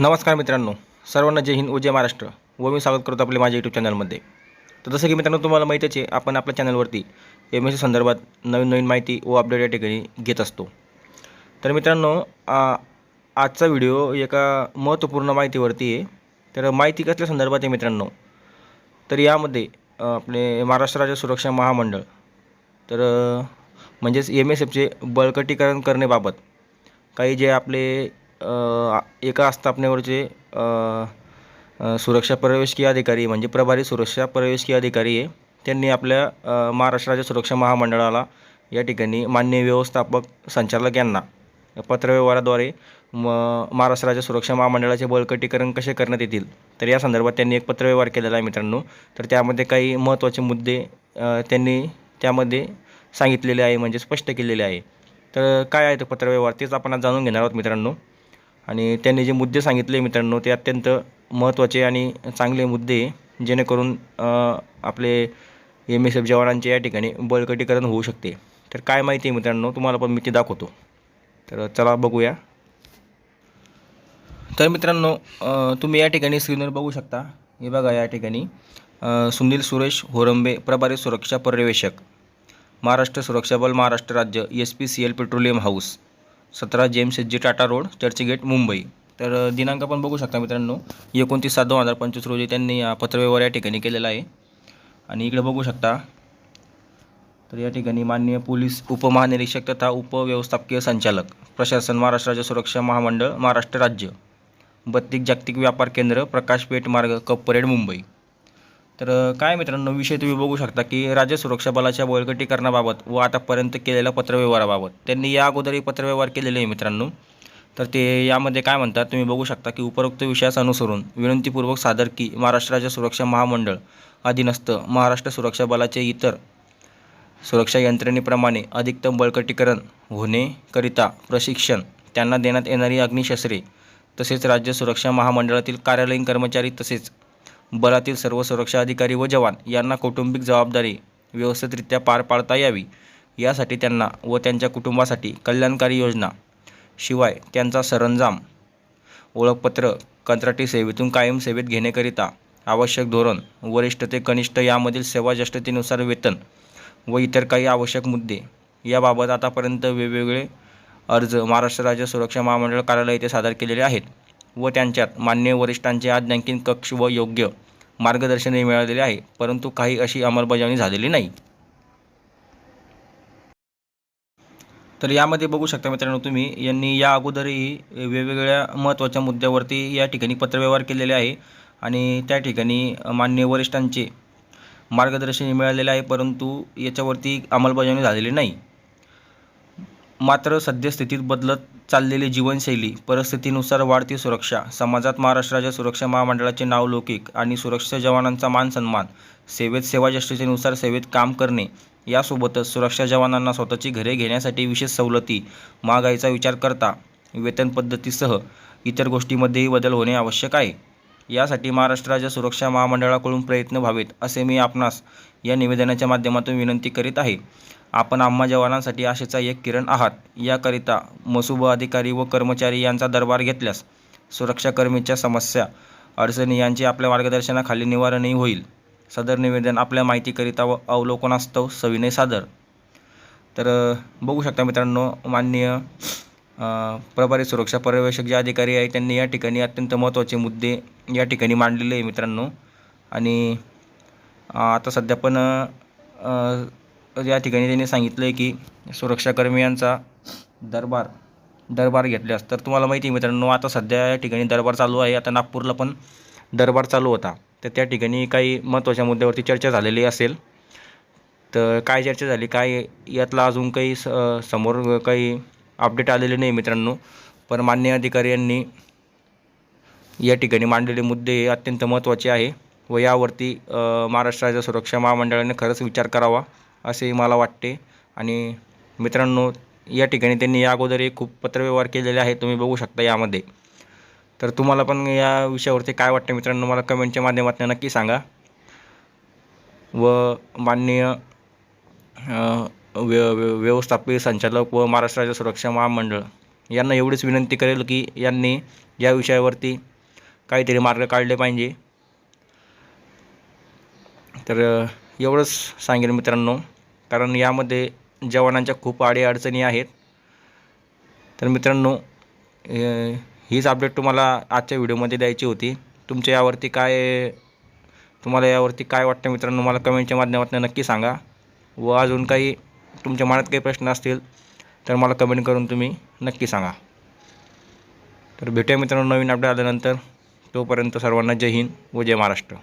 नमस्कार मित्रांनो सर्वांना जय हिंद उजय जय महाराष्ट्र व मी स्वागत करतो आपल्या माझ्या यूट्यूब चॅनलमध्ये तर जसं की मित्रांनो तुम्हाला माहितीच आहे आपण आपल्या चॅनलवरती एम एस सी संदर्भात नवीन नवीन माहिती व अपडेट या ठिकाणी घेत असतो. तर मित्रांनो आजचा व्हिडिओ एका महत्त्वपूर्ण माहितीवरती आहे. तर माहिती कसल्या संदर्भात आहे मित्रांनो? तर यामध्ये आपले महाराष्ट्र राज्य सुरक्षा महामंडळ तर म्हणजेच एम एस एफचे बळकटीकरण करण्याबाबत काही जे आपले एका आस्थापनेवरचे सुरक्षा प्रवेशकीय अधिकारी म्हणजे प्रभारी सुरक्षा प्रवेशकीय अधिकारी आहे त्यांनी आपल्या महाराष्ट्राच्या महाराष्ट्र राज्य सुरक्षा महामंडळाला या ठिकाणी मान्य व्यवस्थापक संचालक यांना पत्रव्यवहाराद्वारे म महाराष्ट्र राज्य सुरक्षा महामंडळाचे बळकटीकरण कसे करण्यात येतील तर या संदर्भात त्यांनी एक पत्रव्यवहार केलेला आहे मित्रांनो. तर त्यामध्ये काही महत्त्वाचे मुद्दे त्यांनी त्यामध्ये सांगितलेले आहे म्हणजे स्पष्ट केलेले आहे. तर काय आहे ते पत्रव्यवहार तेच आपण आज जाणून घेणार आहोत मित्रांनो. आणि त्यांनी जे मुद्दे सांगितले मित्रांनो ते अत्यंत महत्त्वाचे आणि चांगले मुद्दे जेणेकरून आपले एम एस एफ जवानांचे या ठिकाणी बळकटीकरण होऊ शकते. तर काय माहिती आहे मित्रांनो तुम्हाला पण मी ते दाखवतो. तर चला बघूया. तर मित्रांनो तुम्ही या ठिकाणी स्क्रीनवर बघू शकता. हे बघा या ठिकाणी सुनील सुरेश होरंबे प्रभारी सुरक्षा पर्यवेक्षक महाराष्ट्र सुरक्षा बल महाराष्ट्र राज्य S P C L petroleum house सतरा James H G Tata road Churchgate Mumbai. तर दिनांक पण बघू शकता मित्रांनो. एकोणतीस सात दोन हजार पंचवीस रोजी त्यांनी पत्रव्यवहार या ठिकाणी केलेला आहे. आणि इकडे बघू शकता तर या ठिकाणी माननीय पोलीस उपमहानिरीक्षक तथा उपव्यवस्थापकीय संचालक प्रशासन महाराष्ट्र राज्य सुरक्षा महामंडळ महाराष्ट्र राज्य बत्तीक जागतिक व्यापार केंद्र प्रकाशपेठ मार्ग कप परेड मुंबई. तर काय मित्रांनो विषय तुम्ही बघू शकता की राज्य सुरक्षा बलाच्या बळकटीकरणाबाबत व आतापर्यंत केलेल्या पत्रव्यवहाराबाबत. त्यांनी या अगोदरही पत्रव्यवहार केलेले आहे मित्रांनो. तर ते यामध्ये काय म्हणतात तुम्ही बघू शकता की उपरोक्त विषयास अनुसरून विनंतीपूर्वक सादर की महाराष्ट्र राज्य सुरक्षा महामंडळ अधीनस्थ महाराष्ट्र सुरक्षा बलाचे इतर सुरक्षा यंत्रणेप्रमाणे अधिकतम बळकटीकरण होणेकरिता प्रशिक्षण त्यांना देण्यात येणारी अग्निशस्त्रे तसेच राज्य सुरक्षा महामंडळातील कार्यालयीन कर्मचारी तसेच बलातील सर्व सुरक्षा अधिकारी व जवान यांना कौटुंबिक जबाबदारी व्यवस्थितरित्या पार पाडता यावी. यासाठी त्यांना व त्यांच्या कुटुंबासाठी कल्याणकारी योजना. शिवाय त्यांचा सरंजाम ओळखपत्र कंत्राटी सेवेतून कायम सेवेत घेण्याकरिता आवश्यक धोरण वरिष्ठ ते कनिष्ठ यामधील सेवा ज्येष्ठतेनुसार वेतन व इतर काही आवश्यक मुद्दे याबाबत आतापर्यंत वेगवेगळे अर्ज महाराष्ट्र राज्य सुरक्षा महामंडळ कार्यालय येथे सादर केलेले आहेत. व त्यांच्यात मान्य वरिष्ठांचे आज्ञांकित कक्ष व योग्य मार्गदर्शनही मिळालेले आहे परंतु काही अशी अंमलबजावणी झालेली नाही. तर यामध्ये बघू शकता मित्रांनो तुम्ही यांनी या अगोदरही वेगवेगळ्या महत्त्वाच्या मुद्द्यावरती या ठिकाणी पत्रव्यवहार केलेले आहे आणि त्या ठिकाणी मान्य वरिष्ठांचे मार्गदर्शन मिळालेले आहे परंतु याच्यावरती अंमलबजावणी झालेली नाही. मात्र सद्यस्थितीत बदलत चाललेली जीवनशैली परिस्थितीनुसार वाढती सुरक्षा समाजात महाराष्ट्र राज्य सुरक्षा महामंडळाचे नाव लौकिक आणि सुरक्षा जवानांचा मान सन्मान सेवेत सेवाज्येष्ठतेनुसार सेवेत काम करणे यासोबतच सुरक्षा जवानांना स्वतःची घरे घेण्यासाठी विशेष सवलती महागाईचा विचार करता वेतन पद्धतीसह इतर गोष्टीमध्येही बदल होणे आवश्यक आहे. यासाठी महाराष्ट्र राज्य सुरक्षा महामंडळाकडून प्रयत्न व्हावेत असे मी आपणास या निवेदनाच्या माध्यमातून विनंती करीत आहे. आपण आम्हा जवानांसाठी आशेचा एक किरण आहात. याकरिता मसुब अधिकारी व कर्मचारी यांचा दरबार घेतल्यास सुरक्षाकर्मीच्या समस्या अडचणी यांचे आपल्या मार्गदर्शनाखाली निवारणही होईल. सदर निवेदन आपल्या माहितीकरिता व अवलोकनास्तव सविनय सादर. तर बघू शकता मित्रांनो माननीय प्रभारी सुरक्षा पर्यवेक्षक जे अधिकारी आहे त्यांनी या ठिकाणी अत्यंत महत्त्वाचे मुद्दे या ठिकाणी मांडलेले आहे मित्रांनो. आणि आता सध्या पण या ठिकाणी त्यांनी सांगितलं आहे की सुरक्षाकर्मी यांचा दरबार दरबार घेतल्यास. तर तुम्हाला माहिती आहे मित्रांनो आता सध्या या ठिकाणी दरबार चालू आहे. आता नागपूरला पण दरबार चालू होता. तर त्या ठिकाणी काही महत्त्वाच्या मुद्द्यावरती चर्चा झालेली असेल. तर काय चर्चा झाली काय यातला अजून काही स समोर काही अपडेट आलेले नाही मित्रांनो. पण मान्य अधिकारी यांनी या ठिकाणी मांडलेले मुद्दे हे अत्यंत महत्त्वाचे आहे व यावरती महाराष्ट्राच्या महाराष्ट्र राज्य सुरक्षा महामंडळाने खरंच विचार करावा. असे मला वाटते. आणि मित्रांनो या ठिकाणी त्यांनी या अगोदरही खूप पत्रव्यवहार केलेले आहे तुम्ही बघू शकता यामध्ये. तर तुम्हाला पण या विषयावरती काय वाटतं मित्रांनो मला कमेंटच्या माध्यमातून नक्की सांगा. व माननीय व्य व्यवस्थापकीय संचालक व महाराष्ट्र राज्य सुरक्षा महामंडळ यांना एवढीच विनंती करेल की यांनी या विषयावरती काहीतरी मार्ग काढले पाहिजे. तर एवढंच सांगेन मित्रांनो कारण यामध्ये जवानांच्या खूप अडीअडचणी आहेत. तर मित्रांनो हीच अपडेट तुम्हाला आजच्या व्हिडिओमध्ये द्यायची होती. तुमच्या यावरती काय तुम्हाला यावरती काय वाटतं मित्रांनो मला कमेंटच्या माध्यमातून नक्की सांगा. व अजून काही तुमच्या मनात काही प्रश्न असतील तर मला कमेंट करून तुम्ही नक्की सांगा. तर भेटूया मित्रांनो नवीन अपडेट आल्यानंतर. तोपर्यंत सर्वांना जय हिंद व जय महाराष्ट्र.